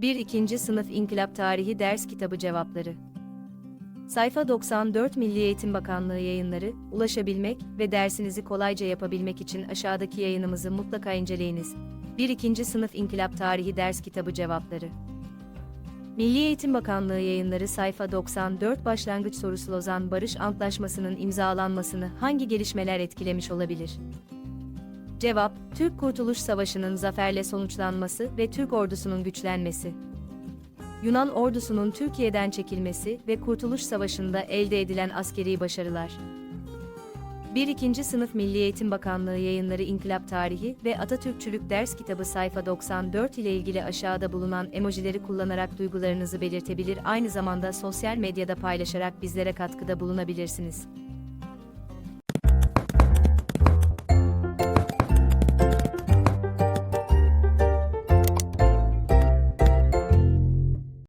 1. 2. Sınıf İnkılap Tarihi Ders Kitabı Cevapları Sayfa 94 Milli Eğitim Bakanlığı yayınları, ulaşabilmek ve dersinizi kolayca yapabilmek için aşağıdaki yayınımızı mutlaka inceleyiniz. 1. 2. Sınıf İnkılap Tarihi Ders Kitabı Cevapları Milli Eğitim Bakanlığı yayınları sayfa 94 başlangıç sorusu Lozan Barış Antlaşması'nın imzalanmasını hangi gelişmeler etkilemiş olabilir? Cevap, Türk Kurtuluş Savaşı'nın zaferle sonuçlanması ve Türk ordusunun güçlenmesi. Yunan ordusunun Türkiye'den çekilmesi ve Kurtuluş Savaşı'nda elde edilen askeri başarılar. 1. 2. Sınıf Milli Eğitim Bakanlığı yayınları İnkılap Tarihi ve Atatürkçülük Ders Kitabı sayfa 94 ile ilgili aşağıda bulunan emojileri kullanarak duygularınızı belirtebilir aynı zamanda sosyal medyada paylaşarak bizlere katkıda bulunabilirsiniz.